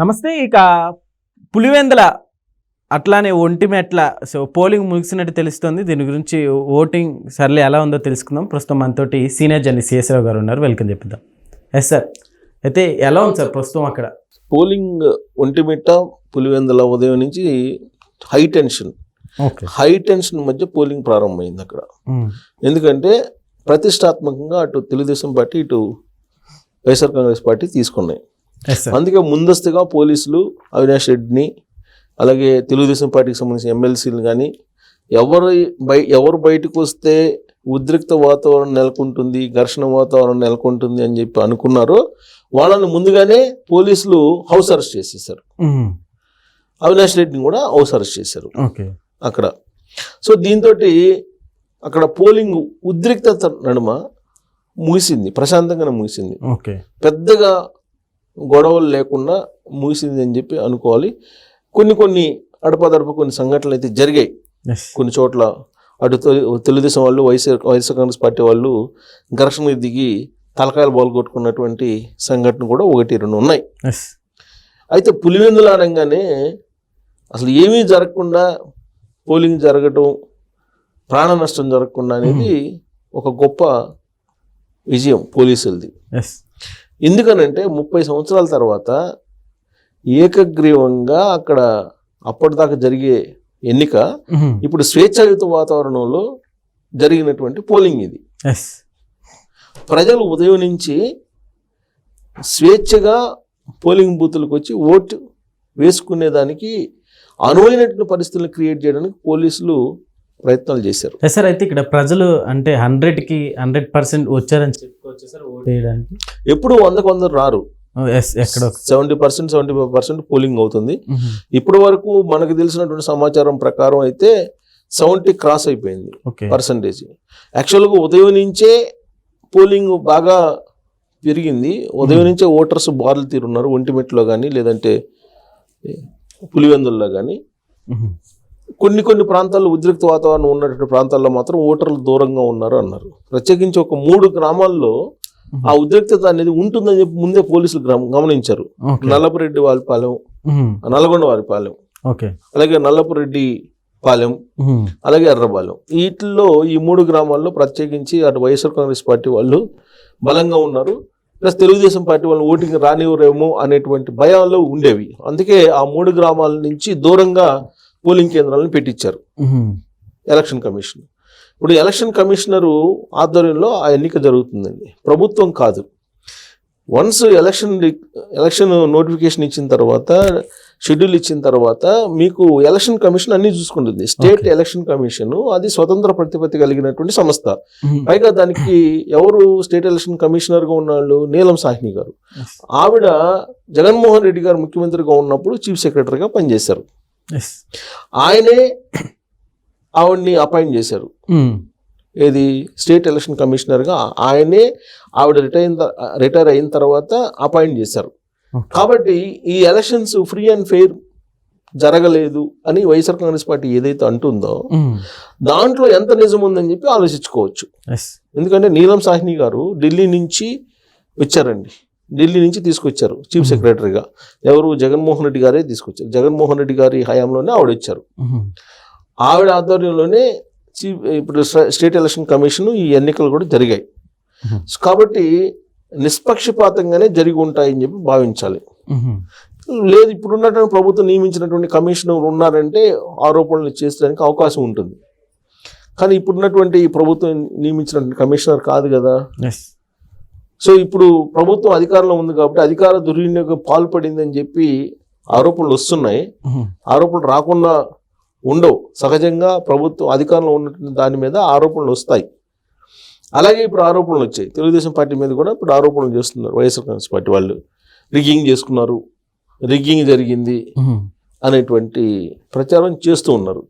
నమస్తే ఇక పులివెందుల అట్లానే ఒంటిమెట్ల సో పోలింగ్ ముగిసినట్టు తెలుస్తుంది. దీని గురించి ఓటింగ్ సర్లే ఎలా ఉందో తెలుసుకుందాం. ప్రస్తుతం మనతోటి సీనియర్ జర్నలిస్ట్ సిఎస్రావు గారు ఉన్నారు. వెల్కమ్ చెప్పిందాం ఎస్ సార్ అయితే ఎలా ఉంది సార్ ప్రస్తుతం అక్కడ? పోలింగ్ ఒంటిమిట్ట పులివెందుల ఉదయం నుంచి హై టెన్షన్. హై టెన్షన్ మధ్య పోలింగ్ ప్రారంభమైంది అక్కడ. ఎందుకంటే ప్రతిష్టాత్మకంగా అటు తెలుగుదేశం పార్టీ ఇటు వైఎస్ఆర్ కాంగ్రెస్ పార్టీ తీసుకున్నాయి. అందుకే ముందస్తుగా పోలీసులు అవినాష్ రెడ్డిని అలాగే తెలుగుదేశం పార్టీకి సంబంధించిన ఎమ్మెల్సీలు కానీ ఎవరు బయ ఎవరు బయటకు వస్తే ఉద్రిక్త వాతావరణం నెలకొంటుంది ఘర్షణ వాతావరణం నెలకొంటుంది అని చెప్పి అనుకున్నారో వాళ్ళని ముందుగానే పోలీసులు హౌస్ అరెస్ట్ చేసేసారు అవినాష్ రెడ్డిని కూడా హౌస్ అరెస్ట్ చేశారు. ఓకే. అక్కడ. సో దీంతో అక్కడ పోలింగ్ ఉద్రిక్తత నడుమ ముగిసింది ప్రశాంతంగానే ముగిసింది. ఓకే. పెద్దగా గొడవలు లేకుండా ముగిసింది అని చెప్పి అనుకోవాలి. కొన్ని కొన్ని అడపదడప కొన్ని సంఘటనలు అయితే జరిగాయి. కొన్ని చోట్ల అటు తెలు- తెలుగుదేశం వాళ్ళు వైఎస్ఆర్ వైఎస్ఆర్ కాంగ్రెస్ పార్టీ వాళ్ళు ఘర్షణ దిగి తలకాయలు బాల్గొట్టుకున్నటువంటి సంఘటన కూడా ఒకటి రెండు ఉన్నాయి. అయితే పులివెందులు అనగానే అసలు ఏమీ జరగకుండా పోలింగ్ జరగటం ప్రాణ నష్టం జరగకుండా అనేది ఒక గొప్ప విజయం పోలీసులది. ఎందుకనంటే ముప్పై సంవత్సరాల తర్వాత ఏకగ్రీవంగా అక్కడ అప్పటిదాకా జరిగే ఎన్నిక ఇప్పుడు స్వేచ్ఛాయుత వాతావరణంలో జరిగినటువంటి పోలింగ్ ఇది. ప్రజలు ఉదయం నుంచి స్వేచ్ఛగా పోలింగ్ బూతులకు వచ్చి ఓటు వేసుకునేదానికి అనువైనటువంటి పరిస్థితులను క్రియేట్ చేయడానికి పోలీసులు ప్రయత్నాలు చేశారు. సార్ అయితే ఇక్కడ ప్రజలు అంటే హండ్రెడ్కి హండ్రెడ్ పర్సెంట్ వచ్చారని చెప్పుకోవచ్చు సార్ ఓట్ వేయడానికి. ఎప్పుడు వందకు వందరు రారు. ఎక్కడో seventy percent seventy five percent polling అవుతుంది. ఇప్పటి వరకు మనకు తెలిసినటువంటి సమాచారం ప్రకారం అయితే సెవెంటీ క్రాస్ అయిపోయింది పర్సంటేజ్. యాక్చువల్గా ఉదయం నుంచే పోలింగ్ బాగా పెరిగింది. ఉదయం నుంచే ఓటర్స్ బార్లు తీరున్నారు ఒంటిమిట్లో కానీ లేదంటే పులివెందుల్లో కానీ కొన్ని కొన్ని ప్రాంతాల్లో ఉద్రిక్త వాతావరణం ఉన్నటువంటి ప్రాంతాల్లో మాత్రం ఓటర్లు దూరంగా ఉన్నారు అన్నారు. ప్రత్యేకించి ఒక మూడు గ్రామాల్లో ఆ ఉద్రిక్తత అనేది ఉంటుందని చెప్పి ముందే పోలీసులు గమనించారు. నల్లపురెడ్డి వారిపాలెం నల్గొండ వారిపాలెం ఓకే. అలాగే నల్లపురెడ్డి పాలెం అలాగే ఎర్రబాలెం వీటిల్లో ఈ మూడు గ్రామాల్లో ప్రత్యేకించి అటు వైఎస్ఆర్ కాంగ్రెస్ పార్టీ వాళ్ళు బలంగా ఉన్నారు. ప్లస్ తెలుగుదేశం పార్టీ వాళ్ళు ఓటింగ్ రానివ్వరేమో అనేటువంటి భయాల్లో ఉండేవి. అందుకే ఆ మూడు గ్రామాల నుంచి దూరంగా పోలింగ్ కేంద్రాలను పెట్టించారు. ఎలక్షన్ కమిషన్ ఇప్పుడు ఎలక్షన్ కమిషనరు ఆధ్వర్యంలో ఆ ఎన్నిక జరుగుతుందండి. ప్రభుత్వం కాదు. వన్స్ ఎలక్షన్ ఎలక్షన్ నోటిఫికేషన్ ఇచ్చిన తర్వాత షెడ్యూల్ ఇచ్చిన తర్వాత మీకు ఎలక్షన్ కమిషన్ అన్ని చూసుకుంటుంది. స్టేట్ ఎలక్షన్ కమిషన్ అది స్వతంత్ర ప్రతిపత్తి కలిగినటువంటి సంస్థ. పైగా దానికి ఎవరు స్టేట్ ఎలక్షన్ కమిషనర్గా ఉన్నాళ్ళు నీలం సాహ్ని గారు. ఆవిడ జగన్మోహన్ రెడ్డి గారు ముఖ్యమంత్రిగా ఉన్నప్పుడు చీఫ్ సెక్రటరీగా పనిచేశారు. ఆయనే ఆవిడ్ని అపాయింట్ చేశారు. ఏది? స్టేట్ ఎలక్షన్ కమిషనర్గా ఆయనే ఆవిడ రిటైర్ రిటైర్ అయిన తర్వాత అపాయింట్ చేశారు. కాబట్టి ఈ ఎలక్షన్స్ ఫ్రీ అండ్ ఫెయిర్ జరగలేదు అని వైఎస్ఆర్ కాంగ్రెస్ పార్టీ ఏదైతే అంటుందో దాంట్లో ఎంత నిజం ఉందని చెప్పి ఆలోచించుకోవచ్చు. ఎందుకంటే నీలం సాహ్ని గారు ఢిల్లీ నుంచి వచ్చారండి. ఢిల్లీ నుంచి తీసుకొచ్చారు చీఫ్ సెక్రటరీగా. ఎవరు? జగన్మోహన్ రెడ్డి గారే తీసుకొచ్చారు. జగన్మోహన్ రెడ్డి గారి హయాంలోనే ఆవిడ వచ్చారు ఆవిడ ఆధ్వర్యంలోనే చీఫ్ ఇప్పుడు స్ట- స్టేట్ ఎలక్షన్ కమిషన్ ఈ ఎన్నికలు కూడా జరిగాయి. కాబట్టి నిష్పక్షపాతంగానే జరిగి ఉంటాయని చెప్పి భావించాలి. లేదు ఇప్పుడు ఉన్నటువంటి ప్రభుత్వం నియమించినటువంటి కమిషనర్ ఉన్నారంటే ఆరోపణలు చేసడానికి అవకాశం ఉంటుంది. కానీ ఇప్పుడున్నటువంటి ఈ ప్రభుత్వం నియమించినటువంటి కమిషనర్ కాదు కదా. సో ఇప్పుడు ప్రభుత్వం అధికారంలో ఉంది కాబట్టి అధికార దుర్వినియోగం పాల్పడిందని చెప్పి ఆరోపణలు వస్తున్నాయి. ఆరోపణలు రాకుండా ఉండవు. సహజంగా ప్రభుత్వం అధికారంలో ఉన్నటువంటి దాని మీద ఆరోపణలు వస్తాయి. అలాగే ఇప్పుడు ఆరోపణలు వచ్చాయి. తెలుగుదేశం పార్టీ మీద కూడా ఇప్పుడు ఆరోపణలు చేస్తున్నారు. వైఎస్ఆర్ కాంగ్రెస్ పార్టీ వాళ్ళు. రిగ్గింగ్ చేసుకున్నారు. రిగ్గింగ్ జరిగింది అనేటువంటి ప్రచారం చేస్తూ ఉన్నారు.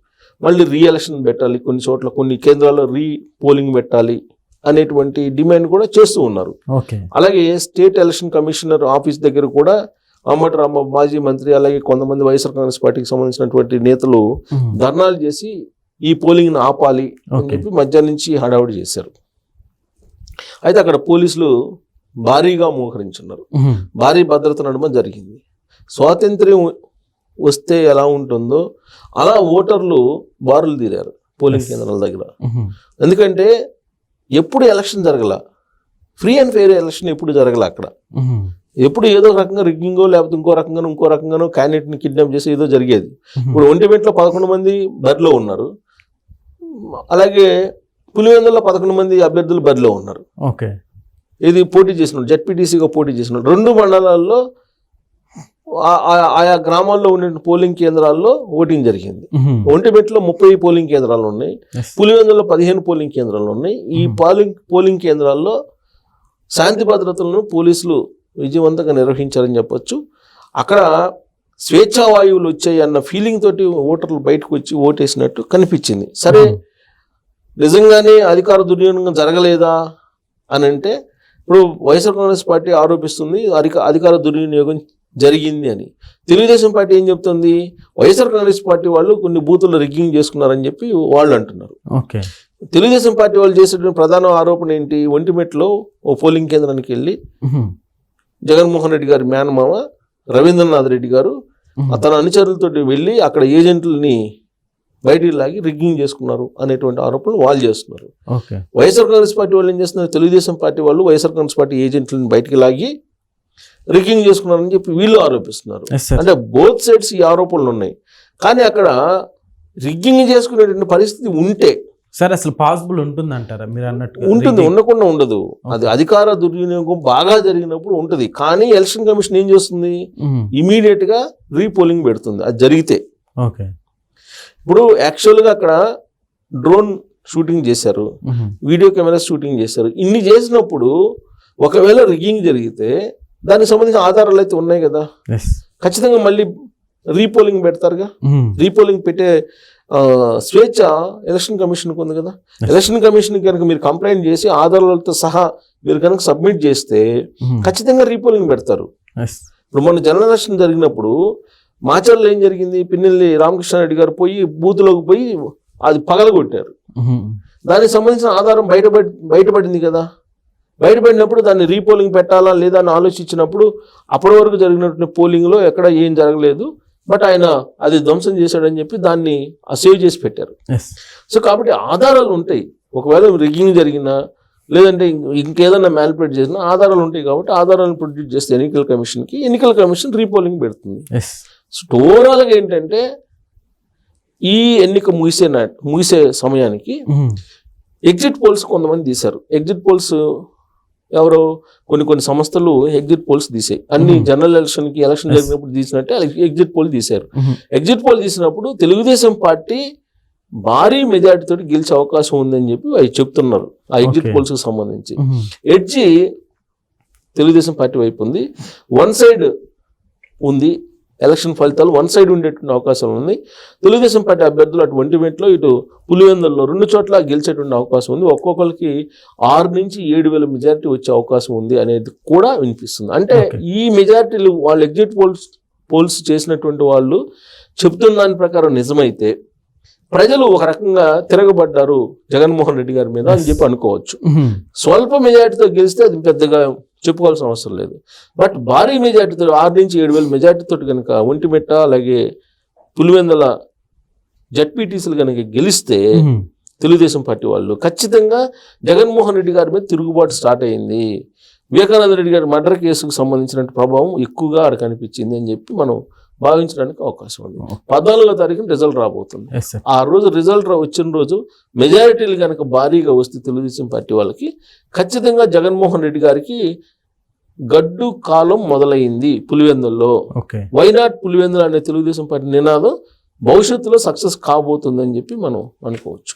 మళ్ళీ రీ ఎలక్షన్ పెట్టాలి. కొన్ని చోట్ల కొన్ని కేంద్రాల్లో రీ పోలింగ్ పెట్టాలి. అనేటువంటి డిమాండ్ కూడా చేస్తూ ఉన్నారు. అలాగే స్టేట్ ఎలక్షన్ కమిషనర్ ఆఫీస్ దగ్గర కూడా అమ్మటి రామ మాజీ మంత్రి అలాగే కొంతమంది వైఎస్ఆర్ కాంగ్రెస్ పార్టీకి సంబంధించినటువంటి నేతలు ధర్నాలు చేసి ఈ పోలింగ్ని ఆపాలి అని. చెప్పి మధ్యాహ్నం నుంచి హడావుడి చేశారు. అయితే అక్కడ పోలీసులు భారీగా మోహరించున్నారు. భారీ భద్రత నడుమ జరిగింది. స్వాతంత్ర్యం వస్తే ఎలా ఉంటుందో అలా ఓటర్లు బారులు తీరారు పోలింగ్ కేంద్రాల దగ్గర. ఎందుకంటే ఎప్పుడు ఎలక్షన్ జరగల? ఫ్రీ అండ్ ఫెయిర్ ఎలక్షన్ ఎప్పుడు జరగల అక్కడ. ఎప్పుడు ఏదో రకంగా రిగ్గింగో లేకపోతే ఇంకో రకంగానో ఇంకో రకంగానో క్యాండిడేట్ని కిడ్నాప్ చేసి ఏదో జరిగేది. ఇప్పుడు ఒంటిమిట్లో పదకొండు మంది బరిలో ఉన్నారు. అలాగే పులివెందుల్లో పదకొండు మంది అభ్యర్థులు బరిలో ఉన్నారు. ఓకే. ఇది పోటీ చేసినాడు జెడ్పీటీసీగా పోటీ చేసినాడు. రెండు మండలాల్లో ఆయా గ్రామాల్లో ఉండే పోలింగ్ కేంద్రాల్లో ఓటింగ్ జరిగింది. ఒంటిమిట్లో ముప్పై పోలింగ్ కేంద్రాలు ఉన్నాయి. పులివెందులో పదిహేను పోలింగ్ కేంద్రాలు ఉన్నాయి. ఈ పోలింగ్ పోలింగ్ కేంద్రాల్లో శాంతి భద్రతలను పోలీసులు విజయవంతంగా నిర్వహించారని చెప్పొచ్చు. అక్కడ స్వేచ్ఛా వాయువులు వచ్చాయి అన్న ఫీలింగ్ తోటి ఓటర్లు బయటకు వచ్చి ఓటేసినట్టు కనిపించింది. సరే నిజంగానే అధికార దుర్వినియోగం జరగలేదా అని అంటే ఇప్పుడు వైఎస్ఆర్ కాంగ్రెస్ పార్టీ ఆరోపిస్తుంది అధిక అధికార దుర్వినియోగం జరిగింది అని. తెలుగుదేశం పార్టీ ఏం చెప్తుంది? వైఎస్ఆర్ కాంగ్రెస్ పార్టీ వాళ్ళు కొన్ని బూతుల్లో రిగ్గింగ్ చేసుకున్నారని చెప్పి వాళ్ళు అంటున్నారు. ఓకే. తెలుగుదేశం పార్టీ వాళ్ళు చేసేటువంటి ప్రధాన ఆరోపణ ఏంటి? ఒంటిమెట్లో ఓ పోలింగ్ కేంద్రానికి వెళ్ళి. జగన్మోహన్ రెడ్డి గారి మేనమామ రవీంద్రనాథ్ రెడ్డి గారు. తన అనుచరులతో వెళ్ళి అక్కడ ఏజెంట్లని బయటికి లాగి రిగ్గింగ్ చేసుకున్నారు అనేటువంటి ఆరోపణలు వాళ్ళు చేస్తున్నారు. వైఎస్ఆర్ కాంగ్రెస్ పార్టీ వాళ్ళు ఏం చేస్తున్నారు? తెలుగుదేశం పార్టీ వాళ్ళు వైఎస్ఆర్ కాంగ్రెస్ పార్టీ ఏజెంట్లను బయటికి లాగి రిగ్గింగ్ చేసుకున్నారని చెప్పి వీళ్ళు ఆరోపిస్తున్నారు. అంటే బోత్ సైడ్స్ ఈ ఆరోపణలు ఉన్నాయి. కానీ అక్కడ రిగ్గింగ్ చేసుకునేటువంటి పరిస్థితి ఉంటే సార్ అసలు పాసిబుల్ ఉంటుందంటారా? మీరు అన్నట్టు ఉంటుంది ఉండకుండా ఉండదు. అది అధికార దుర్వినియోగం బాగా జరిగినప్పుడు ఉంటుంది. కానీ ఎలక్షన్ కమిషన్ ఏం చేస్తుంది? ఇమీడియట్గా రీపోలింగ్ పెడుతుంది. అది జరిగితే. ఓకే ఇప్పుడు యాక్చువల్గా అక్కడ డ్రోన్ షూటింగ్ చేశారు. వీడియో కెమెరా షూటింగ్ చేశారు. ఇన్ని చేసినప్పుడు ఒకవేళ రిగ్గింగ్ జరిగితే దానికి సంబంధించిన ఆధారాలు అయితే ఉన్నాయి కదా. ఖచ్చితంగా మళ్ళీ రీపోలింగ్ పెడతారుగా. రీపోలింగ్ పెట్టే స్వేచ్ఛ ఎలక్షన్ కమిషన్కి ఉంది కదా. ఎలక్షన్ కమిషన్ కనుక మీరు కంప్లైంట్ చేసి ఆధారాలతో సహా మీరు కనుక సబ్మిట్ చేస్తే. ఖచ్చితంగా రీపోలింగ్ పెడతారు. ఇప్పుడు మొన్న జనరల్ ఎలక్షన్ జరిగినప్పుడు మాచర్లో ఏం జరిగింది? పిన్నెల్లి రామకృష్ణారెడ్డి గారు పోయి బూత్లోకి పోయి అది పగలగొట్టారు. దానికి సంబంధించిన ఆధారం బయటపడి బయటపడింది కదా. బయటపడినప్పుడు దాన్ని రీపోలింగ్ పెట్టాలా లేదా అని ఆలోచించినప్పుడు అప్పటి వరకు జరిగినటువంటి పోలింగ్లో ఎక్కడ ఏం జరగలేదు. బట్ ఆయన అది ధ్వంసం చేశాడని చెప్పి దాన్ని సేవ్ చేసి పెట్టారు. సో కాబట్టి ఆధారాలు ఉంటాయి. ఒకవేళ రిగ్గింగ్ జరిగినా లేదంటే ఇంక- ఇంకేదైనా మ్యానిపులేట్ చేసినా ఆధారాలు ఉంటాయి కాబట్టి ఆధారాలను ప్రొడ్యూస్ చేస్తే ఎన్నికల కమిషన్కి ఎన్నికల కమిషన్ రీపోలింగ్ పెడుతుంది. సో ఏంటంటే ఈ ఎన్నిక ముగిసే నా ముగిసే సమయానికి. ఎగ్జిట్ పోల్స్ కొంతమంది తీశారు. ఎగ్జిట్ పోల్స్ ఎవరో కొన్ని కొన్ని సంస్థలు ఎగ్జిట్ పోల్స్ తీసాయి అన్ని. జనరల్ ఎలక్షన్కి ఎలక్షన్. జరిగినప్పుడు తీసినట్టే ఎగ్జిట్ పోల్ తీశారు. ఎగ్జిట్ పోల్ తీసినప్పుడు తెలుగుదేశం పార్టీ భారీ మెజార్టీ తోటి గెలిచే అవకాశం ఉందని చెప్పి అవి చెప్తున్నారు ఆ ఎగ్జిట్ Okay. పోల్స్కి సంబంధించి. ఎడ్జి తెలుగుదేశం పార్టీ వైపు ఉంది వన్ సైడ్ ఉంది ఎలక్షన్ ఫలితాలు వన్ సైడ్ ఉండేటువంటి అవకాశం ఉంది. తెలుగుదేశం పార్టీ అభ్యర్థులు అటు ఒంటిమిట్లో ఇటు పులివెందుల్లో రెండు చోట్ల గెలిచేటువంటి అవకాశం ఉంది. ఒక్కొక్కరికి ఆరు నుంచి ఏడు వేల మెజారిటీ వచ్చే అవకాశం ఉంది అనేది కూడా వినిపిస్తుంది. అంటే. ఈ మెజారిటీలు వాళ్ళు ఎగ్జిట్ పోల్స్ పోల్స్ చేసినటువంటి వాళ్ళు చెప్తున్న దాని ప్రకారం నిజమైతే ప్రజలు ఒక రకంగా తిరగబడ్డారు జగన్మోహన్ రెడ్డి గారి మీద అని చెప్పి అనుకోవచ్చు. స్వల్ప మెజార్టీతో గెలిస్తే అది పెద్దగా చెప్పుకోవాల్సిన అవసరం లేదు బట్ భారీ మెజార్టీతో ఆరు నుంచి ఏడు వేల మెజార్టీతో కనుక ఒంటిమిట్ట అలాగే పులివెందల జడ్పీటీసీలు కనుక గెలిస్తే. తెలుగుదేశం పార్టీ వాళ్ళు ఖచ్చితంగా జగన్మోహన్ రెడ్డి గారి మీద తిరుగుబాటు స్టార్ట్ అయింది వివేకానంద రెడ్డి గారి మర్డర్ కేసుకు సంబంధించిన ప్రభావం ఎక్కువగా ఆడ కనిపించింది అని చెప్పి మనం భావించడానికి అవకాశం ఉంది. పద్నాలుగో తారీఖున రిజల్ట్ రాబోతుంది. ఆ రోజు రిజల్ట్ వచ్చిన రోజు మెజారిటీలు కనుక భారీగా వస్తే తెలుగుదేశం పార్టీ వాళ్ళకి ఖచ్చితంగా జగన్మోహన్ రెడ్డి గారికి గడ్డు కాలం మొదలైంది పులివెందుల్లో. ఓకే. వైనాట్ పులివెందులు అనే తెలుగుదేశం పార్టీ నినాదం భవిష్యత్తులో సక్సెస్ కాబోతుందని చెప్పి మనం అనుకోవచ్చు.